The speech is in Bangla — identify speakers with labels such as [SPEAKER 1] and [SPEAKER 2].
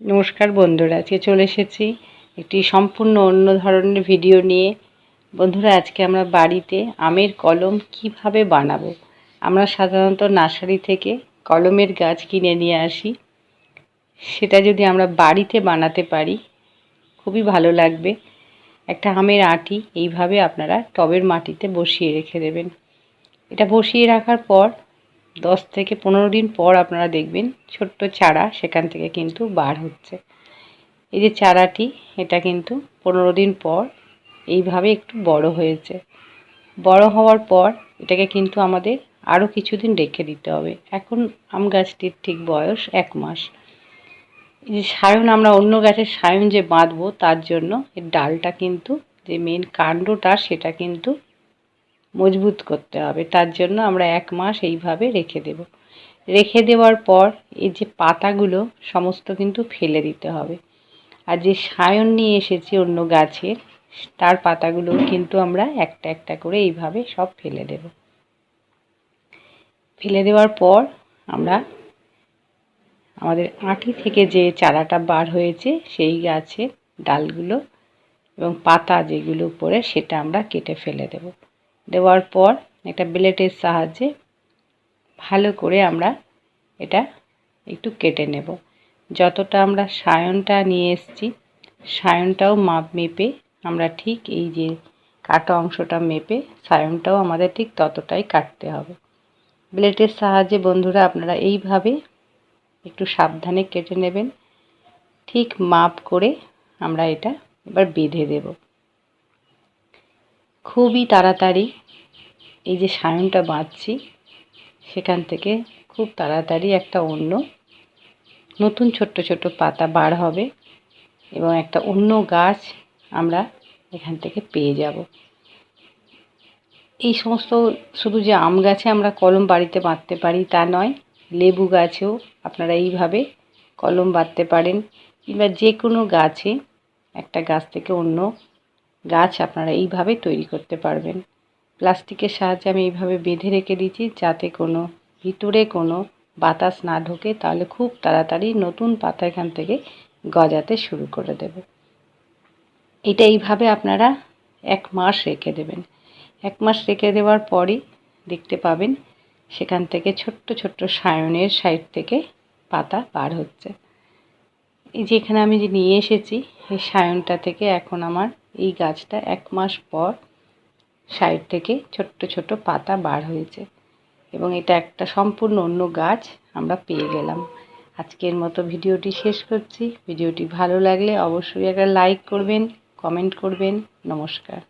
[SPEAKER 1] নমস্কার বন্ধুরা, আজকে চলে এসেছি একটি সম্পূর্ণ অন্য ধরনের ভিডিও নিয়ে। বন্ধুরা, আজকে আমরা বাড়িতে আমের কলম কীভাবে বানাবো? আমরা সাধারণত নার্সারি থেকে কলমের গাছ কিনে নিয়ে আসি। সেটা যদি আমরা বাড়িতে বানাতে পারি, খুবই ভালো লাগবে। একটা আমের আটি এইভাবে আপনারা টবের মাটিতে বসিয়ে রেখে দেবেন। এটা বসিয়ে রাখার পর দশ থেকে পনেরো দিন পর আপনারা দেখবেন ছোট্ট চারা সেখান থেকে কিন্তু বার হচ্ছে। এই যে চারাটি, এটা কিন্তু পনেরো দিন পর এইভাবে একটু বড় হয়েছে। বড় হওয়ার পর এটাকে কিন্তু আমাদের আরও কিছুদিন রেখে দিতে হবে। এখন আম গাছটির ঠিক বয়স এক মাস। এই যে সায়ন, আমরা অন্য গাছের সায়ন যে বাঁধবো তার জন্য এর ডালটা কিন্তু, যে মেন কাণ্ডটা সেটা কিন্তু মজবুত করতে হবে। তার জন্য আমরা এক মাস এইভাবে রেখে দেব। রেখে দেওয়ার পর এই যে পাতাগুলো, সমস্ত কিন্তু ফেলে দিতে হবে। আর যে সায়ন নিয়ে এসেছি অন্য গাছের তার পাতাগুলো কিন্তু আমরা একটা একটা করে এইভাবে সব ফেলে দেব। ফেলে দেওয়ার পর আমরা আমাদের আঁটি থেকে যে চারাটা বার হয়েছে, সেই গাছের ডালগুলো এবং পাতা যেগুলো উপরে, সেটা আমরা কেটে ফেলে দেবো। দেওয়ার পর একটা ব্লেটের সাহায্যে ভালো করে আমরা এটা একটু কেটে নেব। যতটা আমরা সায়নটা নিয়ে এসছি, সায়নটাও মাপ মেপে আমরা ঠিক এই যে কাটা অংশটা মেপে সায়নটাও আমাদের ঠিক ততটাই কাটতে হবে। ব্লেটের সাহায্যে বন্ধুরা আপনারা এইভাবে একটু সাবধানে কেটে নেবেন। ঠিক মাপ করে আমরা এটা এবার বেঁধে দেবো। খুবই তাড়াতাড়ি এই যে সায়নটা বাঁধছি সেখান থেকে খুব তাড়াতাড়ি একটা অন্য, নতুন ছোট্ট ছোট্ট পাতা বার হবে এবং একটা অন্য গাছ আমরা এখান থেকে পেয়ে যাব। এই সমস্ত শুধু যে আম গাছে আমরা কলম বাড়িতে বাঁধতে পারি তা নয়, লেবু গাছেও আপনারা এইভাবে কলম বাঁধতে পারেন কিংবা যে কোনো গাছে একটা গাছ থেকে অন্য গাছ আপনারা এইভাবে তৈরি করতে পারবেন। প্লাস্টিকের সাহায্যে আমি এইভাবে বেঁধে রেখে দিচ্ছি যাতে কোনো ভিতরে কোনো বাতাস না ঢোকে, তাহলে খুব তাড়াতাড়ি নতুন পাতা এখান থেকে গজাতে শুরু করে দেবে। এটা এইভাবে আপনারা এক মাস রেখে দেবেন। এক মাস রেখে দেওয়ার পরই দেখতে পাবেন সেখান থেকে ছোট্ট ছোট্ট সায়নের সাইড থেকে পাতা বার হচ্ছে। এই যে এখানে আমি যে নিয়ে এসেছি, এই সায়নটা থেকে এখন আমার এই গাছটা এক মাস পর সাইড থেকে ছোট্ট ছোট পাতা বার হয়েছে এবং এটা একটা সম্পূর্ণ অন্য গাছ আমরা পেয়ে গেলাম। আজকের মতো ভিডিওটি শেষ করছি। ভিডিওটি ভালো লাগলে অবশ্যই একটা লাইক করবেন, কমেন্ট করবেন। নমস্কার।